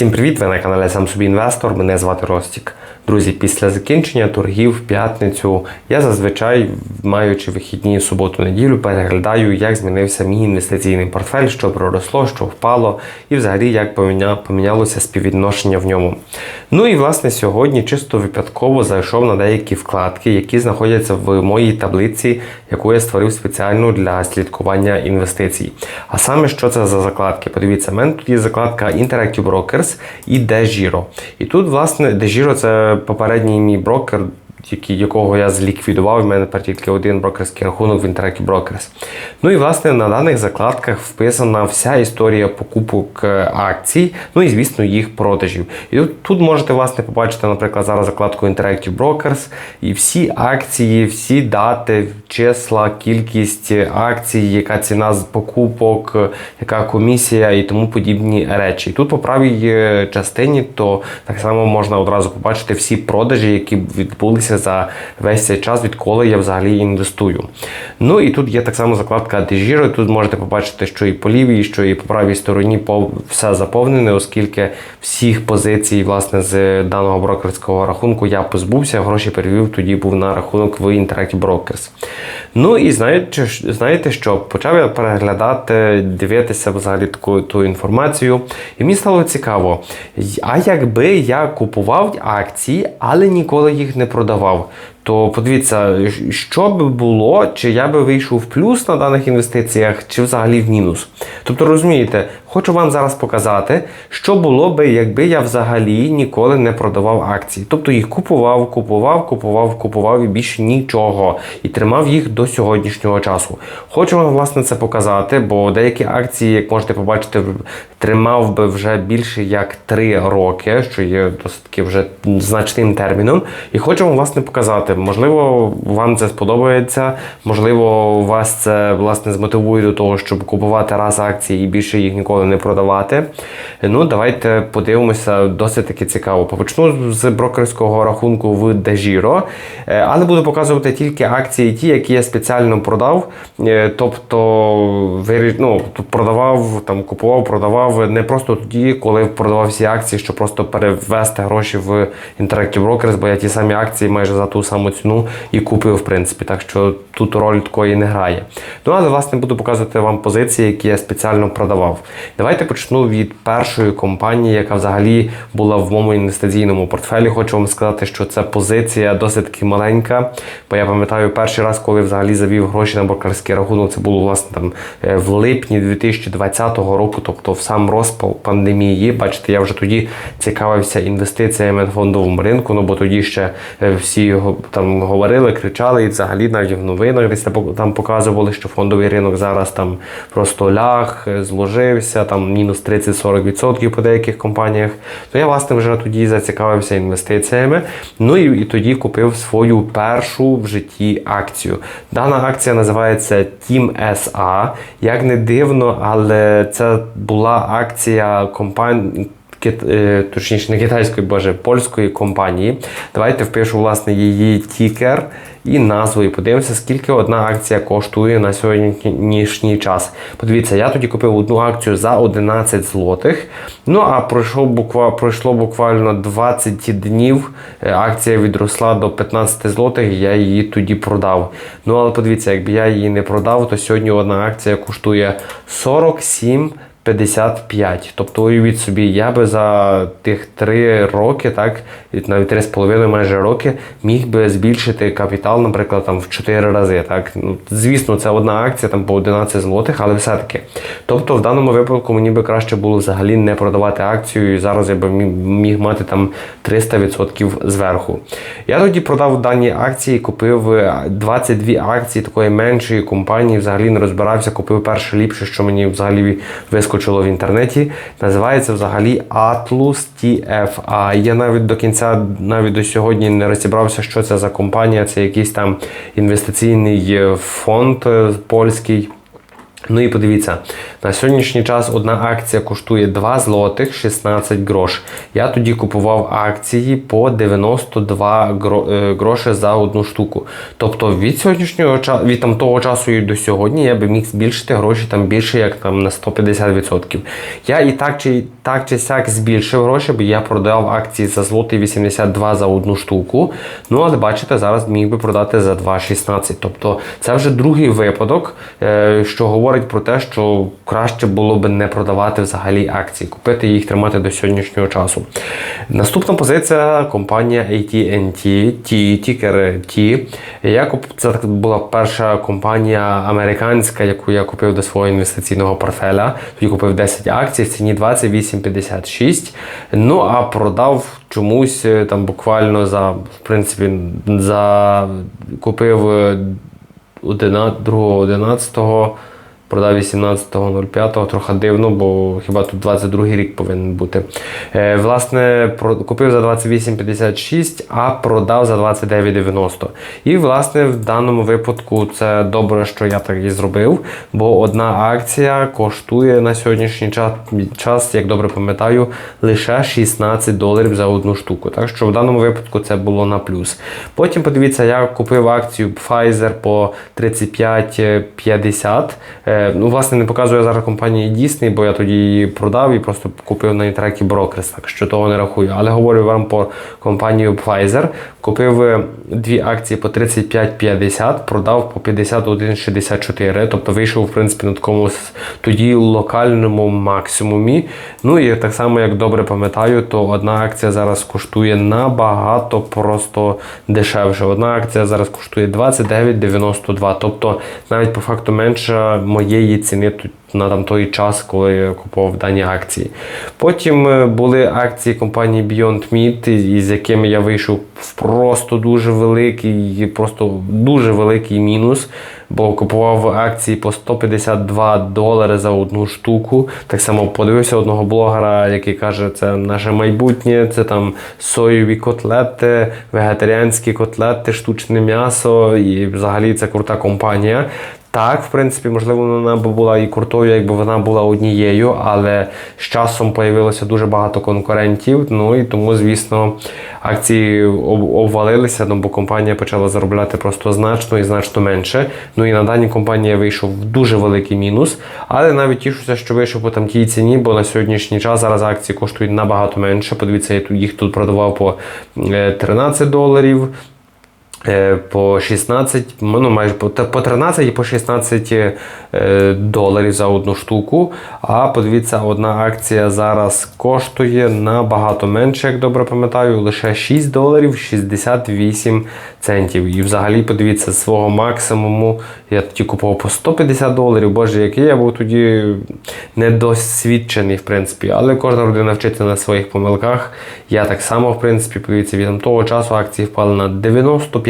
Всім привіт! Ви на каналі Сам собі інвестор. Мене звати Ростік. Друзі, після закінчення торгів в п'ятницю я зазвичай, маючи вихідні суботу-неділю, переглядаю, як змінився мій інвестиційний портфель, що проросло, що впало, і взагалі як поміня- помінялося співвідношення в ньому. Ну і власне сьогодні чисто випадково зайшов на деякі вкладки, які знаходяться в моїй таблиці, яку я створив спеціально для слідкування інвестицій. А саме що це за закладки? Подивіться, в мене тут є закладка Interactive Brokers і DeGiro. І тут, власне, DeGiro – це попередній мій брокер, який, якого я зліквідував. У мене тепер тільки один брокерський рахунок в Interactive Brokers. Ну і власне на даних закладках вписана вся історія покупок е, акцій, ну і звісно їх продажів. І тут, можете власне побачити, наприклад, зараз закладку Interactive Brokers і всі акції, всі дати, числа, кількість акцій, яка ціна з покупок, яка комісія і тому подібні речі. І тут по правій е, частині, то так само можна одразу побачити всі продажі, які відбулися за весь цей час, відколи я взагалі інвестую. Ну і тут є так само закладка дежіро. Тут можете побачити, що і по лівій, що і по правій стороні все заповнене, оскільки всіх позицій власне з даного брокерського рахунку я позбувся, гроші перевів, тоді був на рахунок в Interactive Brokers. Ну і знаєте, знаєте що? Почав я переглядати, дивитися взагалі таку ту інформацію. І мені стало цікаво, а якби я купував акції, але ніколи їх не продавав. То подивіться, що би було, чи я би вийшов в плюс на даних інвестиціях, чи взагалі в мінус. Тобто, розумієте, хочу вам зараз показати, що було би, якби я взагалі ніколи не продавав акції. Тобто їх купував, купував, купував, купував і більше нічого. І тримав їх до сьогоднішнього часу. Хочу вам власне це показати, бо деякі акції, як можете побачити, тримав би вже більше як 3 роки, що є досить вже значним терміном. І хочу вам власне показати. Можливо, вам це сподобається, можливо, вас це власне змотивує до того, щоб купувати раз акції і більше їх ніколи не продавати. Ну, давайте подивимося, досить таки цікаво. Почну з брокерського рахунку в Degiro, Е, але буду показувати тільки акції, ті, які я спеціально продав. Е, Тобто ну, продавав, там купував, продавав не просто тоді, коли продавав всі акції, щоб просто перевести гроші в Interactive Brokers, бо я ті самі акції майже за ту саму ціну і купив, в принципі. Так що тут роль такої не грає. Ну, але власне буду показувати вам позиції, які я спеціально продавав. Давайте почну від першої компанії, яка взагалі була в моєму інвестиційному портфелі. Хочу вам сказати, що це позиція досить таки маленька. Бо я пам'ятаю перший раз, коли взагалі завів гроші на брокерський рахунок, це було власне там е, в липні 2020 року, тобто в сам розпал пандемії. Бачите, я вже тоді цікавився інвестиціями на фондовому ринку. Ну бо тоді ще е, всі го- там говорили, кричали, і взагалі навіть в новинах десь там показували, що фондовий ринок зараз там просто ляг, е, зложився, там мінус 30-40% по деяких компаніях. То я власне вже тоді зацікавився інвестиціями. Ну і, і тоді купив свою першу в житті акцію. Дана акція називається Team SA. Як не дивно, але це була акція компанії. Кит- е, точніше, не китайської, боже, польської компанії. Давайте впишу власне її тікер і назву, і подивимося, скільки одна акція коштує на сьогоднішній час. Подивіться, я тоді купив одну акцію за 11 злотих. Ну а пройшло буква, пройшло буквально 20 днів. е, Акція відросла до 15 злотих, я її тоді продав. Ну але подивіться, якби я її не продав, то сьогодні одна акція коштує 47 55. Тобто уявіть собі, я би за тих 3 роки, так, навіть 3,5 майже роки, міг би збільшити капітал, наприклад, там в 4 рази. Так. Ну, звісно, це одна акція там по 11 злотих, але все-таки. Тобто, в даному випадку мені би краще було взагалі не продавати акцію, і зараз я би міг, мати там 300% зверху. Я тоді продав дані акції, купив е, 22 акції такої меншої компанії, взагалі не розбирався, купив перше ліпше, що мені взагалі вискочило в інтернеті. Називається взагалі Atlus TFA. Я навіть до кінця, навіть до сьогодні не розібрався, що це за компанія. Це якийсь там інвестиційний е, фонд е, польський. Ну і подивіться, на сьогоднішній час одна акція коштує 2 злотих 16 грош. Я тоді купував акції по 92 е, гроші за одну штуку. Тобто від сьогоднішнього часу, від там того часу і до сьогодні я би міг збільшити гроші там більше як там на 150%. Я і так чи так чи сяк збільшив гроші, бо я продав акції за злотий 82 за одну штуку. Ну, але бачите, зараз міг би продати за 2,16. Тобто це вже другий випадок, е, що говорить про те, що краще було би не продавати взагалі акції, купити їх, тримати до сьогоднішнього часу. Наступна позиція компанія AT&T, T. Я куп... Це була перша компанія американська, яку я купив до свого інвестиційного портфеля. Тоді купив 10 акцій в ціні 28,56. Ну а продав чомусь е, там буквально за в принципі за купив е, 2.11, продав 18.05, трохи дивно, бо хіба тут 22 рік повинен бути. Е, власне, купив за 28,56, а продав за 29,90. І, власне, в даному випадку це добре, що я так і зробив, бо одна акція коштує на сьогоднішній час як добре пам'ятаю, лише 16 доларів за одну штуку. Так що в даному випадку це було на плюс. Потім подивіться, я купив акцію Pfizer по 35,50. Ну, власне, не показую я зараз компанії Disney, бо я тоді її продав і просто купив на інтерекі брокерс, так що того не рахую. Але говорю вам про компанію Pfizer. Купив дві акції по 35,50, продав по 51,64. Тобто вийшов, в принципі, на такому тоді локальному максимумі. Ну і так само, як добре пам'ятаю, то одна акція зараз коштує набагато просто дешевше. Одна акція зараз коштує 29,92. Тобто навіть по факту менше моєї ціни тут на там той час, коли я купував дані акції. Потім е, були акції компанії Beyond Meat, із якими я вийшов в просто дуже великий, просто дуже великий мінус. Бо купував акції по 152 долари за одну штуку. Так само подивився одного блогера, який каже, це наше майбутнє, це там соєві котлети, вегетаріанські котлети, штучне м'ясо, і взагалі це крута компанія. Так, в принципі, можливо, вона б була і крутою, якби вона була однією, але з часом появилося дуже багато конкурентів. Ну і тому, звісно, акції обвалилися, ну, бо компанія почала заробляти просто значно і значно менше. Ну і на даній компанії вийшов в дуже великий мінус. Але навіть тішуся, що вийшов по там тій ціні, бо на сьогоднішній час зараз акції коштують набагато менше. Подивіться, я тут- їх тут продавав по е, 13 доларів. Е, По 16, ну майже по 13 і по 16 е, доларів за одну штуку. А подивіться, одна акція зараз коштує набагато менше, як добре пам'ятаю, лише 6 доларів 68 центів. І взагалі, подивіться, свого максимуму я тоді купував по 150 доларів. Боже, який я був тоді недосвідчений, в принципі. Але кожна людина вчиться на своїх помилках. Я так само, в принципі, подивіться, від того часу акції впали на 95%.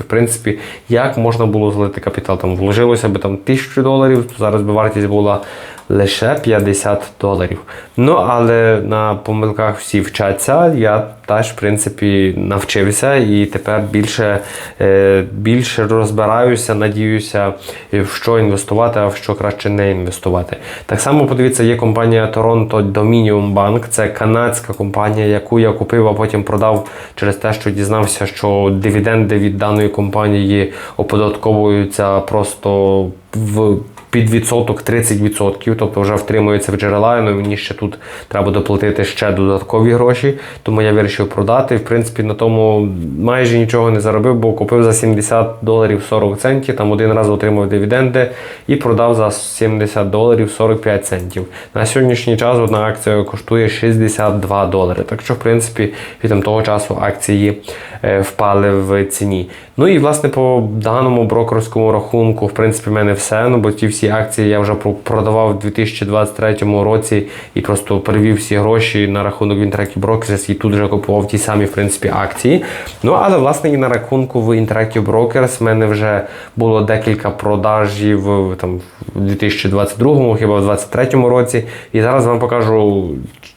В принципі, як можна було злити капітал? Там вложилося би там 1000 доларів, зараз би вартість була лише 50 доларів. Ну, але на помилках всі вчаться. Я теж, в принципі, навчився і тепер більше, е, більше розбираюся, надіюся, в що інвестувати, а в що краще не інвестувати. Так само подивіться, є компанія Toronto Dominion Bank, це канадська компанія, яку я купив, а потім продав через те, що дізнався, що дивіденди від даної компанії оподатковуються просто в під відсоток 30%, тобто вже втримується в джерела, ну мені ще тут треба доплатити ще додаткові гроші, тому я вирішив продати. В принципі, на тому майже нічого не заробив, бо купив за 70 доларів 40 центів, там один раз отримав дивіденди і продав за 70 доларів 45 центів. На сьогоднішній час одна акція коштує 62 долари. Так що, в принципі, від того часу акції е, впали в ціні. Ну і власне по даному брокерському рахунку, в принципі, в мене все. Ну бо ті всі акції я вже продавав у 2023 році і просто перевів всі гроші на рахунок в Interactive Brokers і тут вже купував ті самі в принципі акції. Ну але власне і на рахунку в Interactive Brokers в мене вже було декілька продажів там в 2022, хіба в 2023 році. І зараз вам покажу,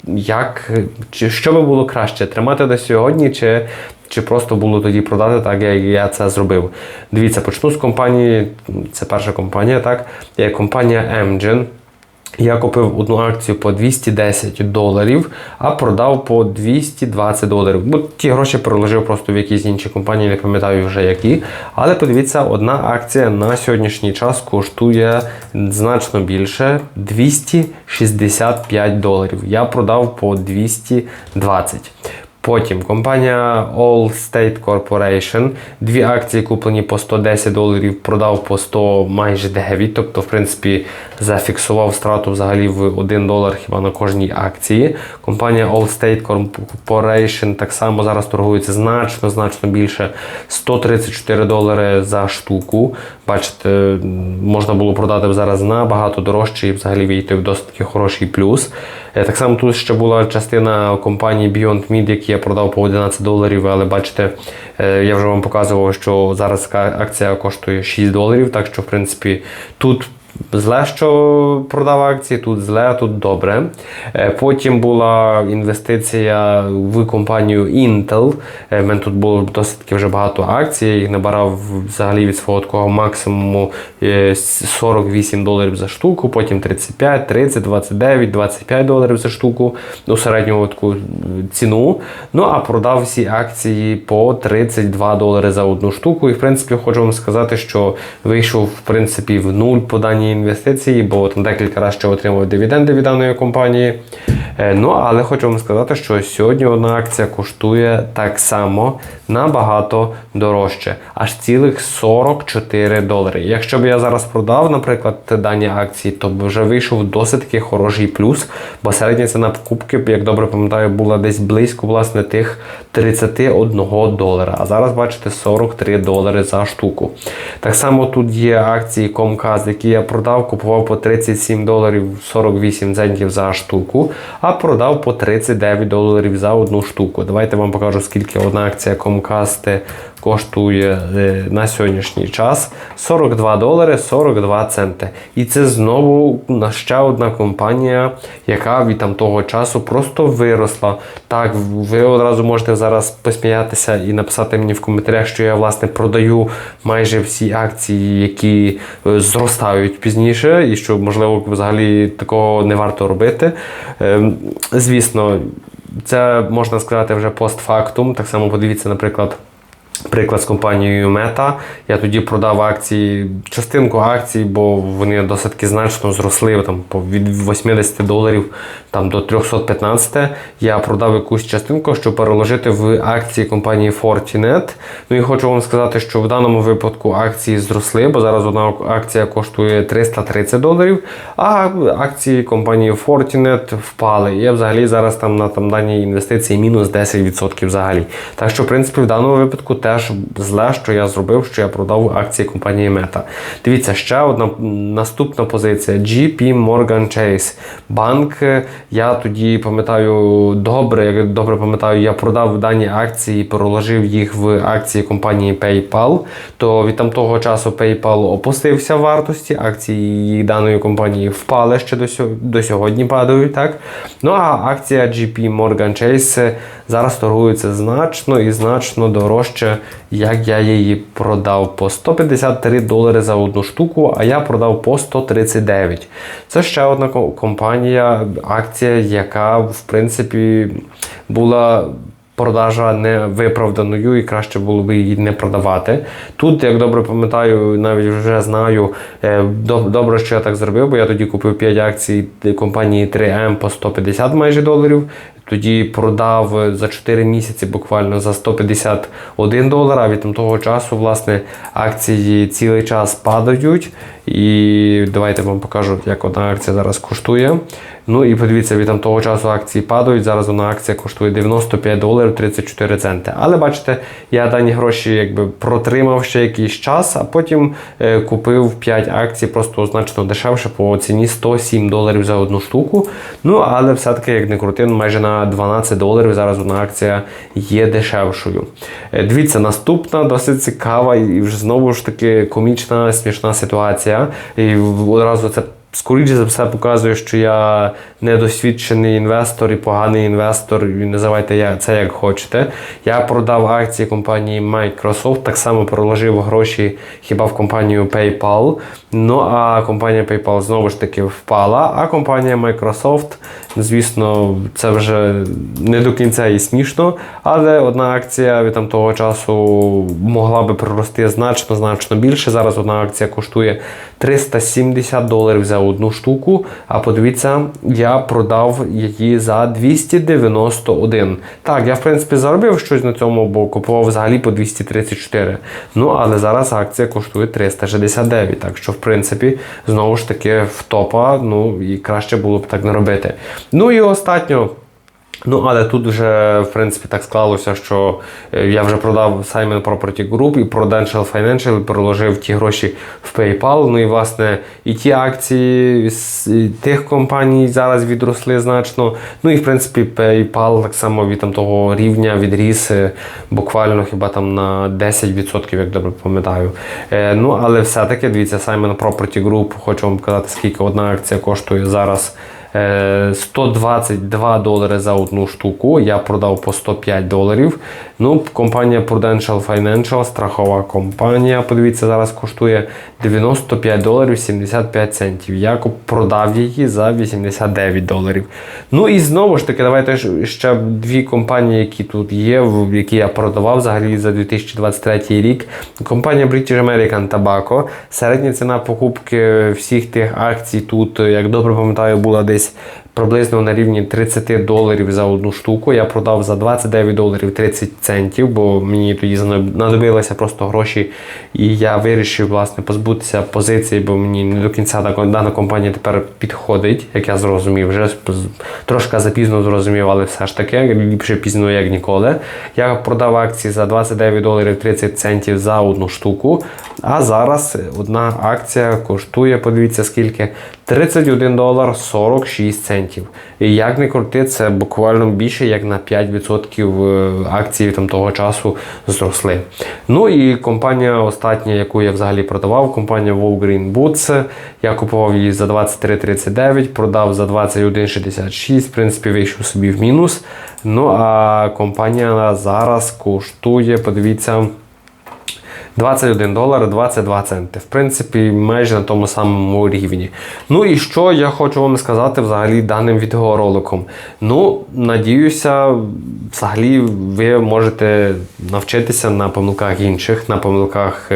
як що би було краще тримати до сьогодні, чи чи просто було тоді продати, так як я це зробив. Дивіться, почну з компанії, це перша компанія, так, є компанія Amgen. Я купив одну акцію по 210 доларів, а продав по 220 доларів. Бо ті гроші переложив просто в якісь інші компанії, не пам'ятаю вже які. Але подивіться, одна акція на сьогоднішній час коштує значно більше 265 доларів. Я продав по 220. Потім компанія All State Corporation. Дві акції куплені по 110 доларів, продав по 100 майже 9. Тобто, в принципі, зафіксував страту взагалі в 1 долар хіба на кожній акції. Компанія All State Corporation так само зараз торгується значно, значно більше 134 долари за штуку. Бачите, можна було продати зараз набагато дорожче і взагалі вийти в досить хороший плюс. Е, Так само тут ще була частина компанії Beyond Meat, які я продав по 11 доларів, але бачите, е, я вже вам показував, що зараз акція коштує 6 доларів, так що, в принципі, тут. Зле, що продав акції, тут зле, тут добре. Е, Потім була інвестиція в компанію Intel. Е, В мене тут було досить вже багато акцій. Їх набирав взагалі від свого такого максимуму е, 48 доларів за штуку, потім 35, 30, 29, 25 доларів за штуку у середньому таку ціну. Ну а продав всі акції по 32 долари за одну штуку. І в принципі хочу вам сказати, що вийшов в принципі в нуль по даній інвестиції, бо там декілька разів ще отримав дивіденди від даної компанії. Е, Ну, але хочу вам сказати, що сьогодні одна акція коштує так само набагато дорожче, аж цілих 44 долари. Якщо б я зараз продав, наприклад, дані акції, то б вже вийшов досить таки хороший плюс, бо середня ціна покупки, як добре пам'ятаю, була десь близько власне тих 31 долара. А зараз бачите 43 долари за штуку. Так само тут є акції Comcast, які я продав, купував по 37 доларів 48 центів за штуку, а продав по 39 доларів за одну штуку. Давайте вам покажу, скільки одна акція Comcast коштує е, на сьогоднішній час 42 долари 42 центи. І це знову ще одна компанія, яка від там того часу просто виросла. Так, ви одразу можете зараз посміятися і написати мені в коментарях, що я власне продаю майже всі акції, які е, зростають пізніше, і що можливо взагалі такого не варто робити. Ем, Звісно, це можна сказати вже постфактум. Так само подивіться, наприклад. Приклад з компанією Meta. Я тоді продав акції, частинку акцій, бо вони досить значно зросли там, від 80 доларів там, до 315. Я продав якусь частинку, щоб переложити в акції компанії Fortinet. Ну і хочу вам сказати, що в даному випадку акції зросли, бо зараз одна акція коштує 330 доларів, а акції компанії Fortinet впали. І я взагалі зараз там на там, даній інвестиції мінус 10% взагалі. Так що, в принципі, в даному випадку теж зле, що я зробив, що я продав акції компанії Meta. Дивіться, ще одна наступна позиція: JP Morgan Chase. Банк. е, Я тоді пам'ятаю добре, як добре пам'ятаю, я продав дані акції, переложив їх в акції компанії PayPal. То від там того часу PayPal опустився в вартості, акції даної компанії впали ще до, до сьогодні падають. Так? Ну а акція JP Morgan Chase зараз торгується значно і значно дорожче, як я її продав по 153 долари за одну штуку, а я продав по 139. Це ще одна компанія, акція, яка в принципі була. Продажа не виправданою і краще було б її не продавати. Тут, як добре пам'ятаю, навіть вже знаю, е, добре, що я так зробив, бо я тоді купив 5 акцій компанії 3M по 150 майже доларів. Тоді продав е, за 4 місяці буквально за 151 долар, а від того часу, власне, акції цілий час падають. І давайте вам покажу, як одна акція зараз коштує. Ну і подивіться, від там того часу акції падають. Зараз одна акція коштує 95 доларів 34 центи. Але бачите, я дані гроші якби протримав ще якийсь час, а потім е, купив 5 акцій просто значно дешевше по ціні 107 доларів за одну штуку. Ну але все-таки, як не крути, майже на 12 доларів зараз одна акція є дешевшою. Е, Дивіться, наступна досить цікава і вже знову ж таки комічна, смішна ситуація. І одразу це скоріше за все показує, що я недосвідчений інвестор і поганий інвестор, і називайте це як хочете. Я продав акції компанії Microsoft, так само проложив гроші хіба в компанію PayPal. Ну а компанія PayPal знову ж таки впала, а компанія Microsoft, звісно, це вже не до кінця і смішно, але одна акція від там того часу могла би прорости значно, значно більше. Зараз одна акція коштує 370 доларів за одну штуку. А подивіться, я продав її за 291. Так, я в принципі заробив щось на цьому, бо купував взагалі по 234. Ну, але зараз акція коштує 369. Так що, в принципі, знову ж таки, втопа, ну і краще було б так не робити. Ну і останньо. Ну, але тут вже, в принципі, так склалося, що е, я вже продав Simon Property Group і Prudential Financial, і переложив ті гроші в PayPal. Ну і власне і ті акції з тих компаній зараз відросли значно. Ну і в принципі PayPal так само від там, того рівня відріс е, буквально хіба там на 10%, як добре пам'ятаю. Е, ну, але все-таки дивіться, Simon Property Group, хочу вам показати, скільки одна акція коштує зараз. Е, 122 долари за одну штуку. Я продав по 105 доларів. Ну, компанія Prudential Financial, страхова компанія. Подивіться, зараз коштує 95 доларів 75 центів. Я продав її за 89 доларів. Ну і знову ж таки, давайте ще дві компанії, які тут є, які я продавав взагалі за 2023 рік. Компанія British American Tobacco. Середня ціна покупки всіх тих акцій тут, як добре пам'ятаю, була десь приблизно на рівні 30 доларів за одну штуку. Я продав за 29 доларів 30 центів, бо мені тоді знадобилися просто гроші, і я вирішив власне позбутися позиції, бо мені не до кінця дана компанія тепер підходить, як я зрозумів. Вже трошки запізно зрозумів, але все ж таки ліпше пізно, як ніколи. Я продав акції за 29 доларів 30 центів за одну штуку. А зараз одна акція коштує, подивіться скільки, 31 долар 46 центів. І як не крути, це буквально більше як на 5% е, акції там того часу зросли. Ну і компанія остання, яку я взагалі продавав, компанія Walgreen Boots. Я купував її за 23,39, продав за 21,66, в принципі, вийшов собі в мінус. Ну а компанія зараз коштує, подивіться. 21 долар 22 центи. В принципі, майже на тому самому рівні. Ну і що я хочу вам сказати взагалі даним відеороликом. Ну, надіюся, взагалі ви можете навчитися на помилках інших, на помилках.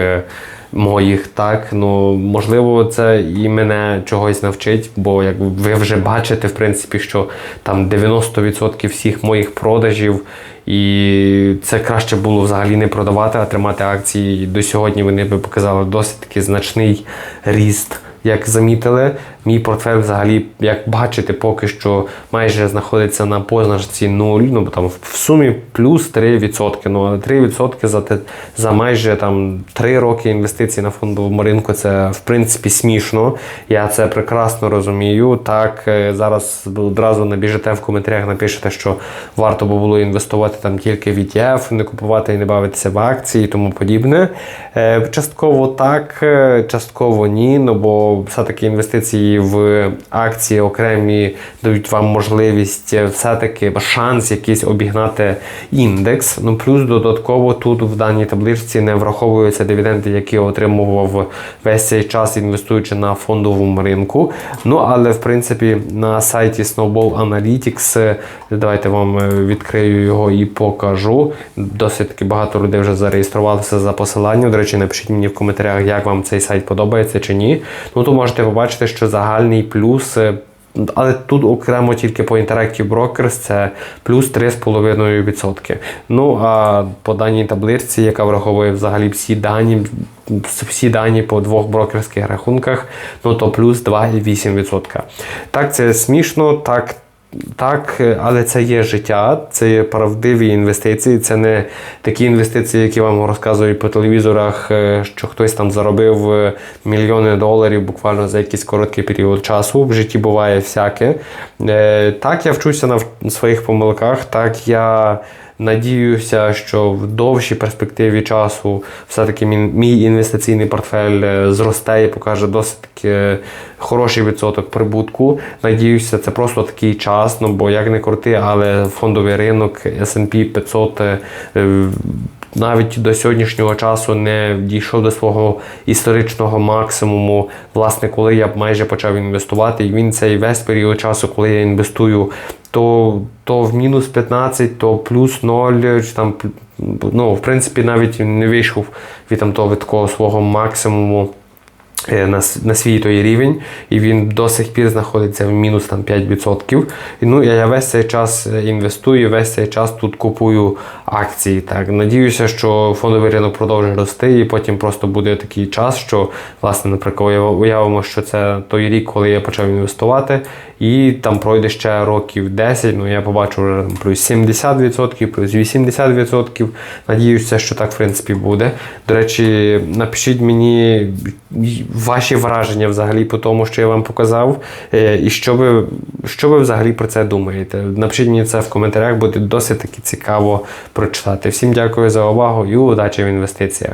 Моїх так, ну можливо, це і мене чогось навчить, бо як ви вже бачите, в принципі, що там 90% всіх моїх продажів, і це краще було взагалі не продавати, а тримати акції. До сьогодні вони би показали досить таки значний ріст. Як замітили, мій портфель взагалі, як бачите, поки що майже знаходиться на позначці 0, ну бо там в сумі плюс 3%. Ну але 3% за, те- за майже там 3 роки інвестицій на фондовому ринку це в принципі смішно. Я це прекрасно розумію. Так, е, зараз одразу набіжите в коментарях, напишете, що варто би було інвестувати там тільки в ETF, не купувати і не бавитися в акції і тому подібне. Е, Частково так, е, частково ні. Ну бо все-таки інвестиції в акції окремі дають вам можливість е, все-таки шанс якийсь обігнати індекс. Ну плюс додатково тут в даній табличці не враховуються дивіденди, які отримував весь цей час, інвестуючи на фондовому ринку. Ну але в принципі на сайті Snowball Analytics, е, давайте вам е, відкрию його і покажу. Досить таки багато людей вже зареєструвалися за посиланням. До речі, напишіть мені в коментарях, як вам цей сайт подобається чи ні. Ну то можете побачити, що загальний плюс. е, але тут окремо тільки по Interactive Brokers це плюс 3,5%. Ну а по даній таблиці, яка враховує взагалі всі дані, всі дані по двох брокерських рахунках, ну то плюс 2,8%. Так, це смішно, так. Так, але це є життя, це є правдиві інвестиції. Це не такі інвестиції, які вам розказують по телевізорах, е, що хтось там заробив е, мільйони доларів буквально за якийсь короткий період часу. В житті буває всяке. Е, Так, я вчуся на своїх помилках. Так, я Надіюся, що в довшій перспективі часу все-таки мій, інвестиційний портфель е, зросте і покаже досить хороший відсоток прибутку. Надіюся, це просто такий час, ну бо як не крути, але фондовий ринок S&P 500 е, е, навіть до сьогоднішнього часу не дійшов до свого історичного максимуму. Власне, коли я майже почав інвестувати, і він цей весь період часу, коли я інвестую, то, то в мінус 15, то плюс 0, чи там ну, в принципі, навіть не вийшов від там того від такого свого максимуму е, на, на свій той рівень, і він до сих пір знаходиться в мінус там 5%. І, ну, я весь цей час е, інвестую, весь цей час тут купую акції. Так. Надіюся, що фондовий ринок продовжує рости, і потім просто буде такий час, що, власне, наприклад, уявимо, що це той рік, коли я почав інвестувати, і там пройде ще років 10, ну я побачу вже плюс 70%, плюс 80%. Надіюся, що так в принципі буде. До речі, напишіть мені ваші враження взагалі по тому, що я вам показав, е, і що ви, що ви взагалі про це думаєте. Напишіть мені це в коментарях, буде досить таки цікаво прочитати. Всім дякую за увагу і удачі в інвестиціях.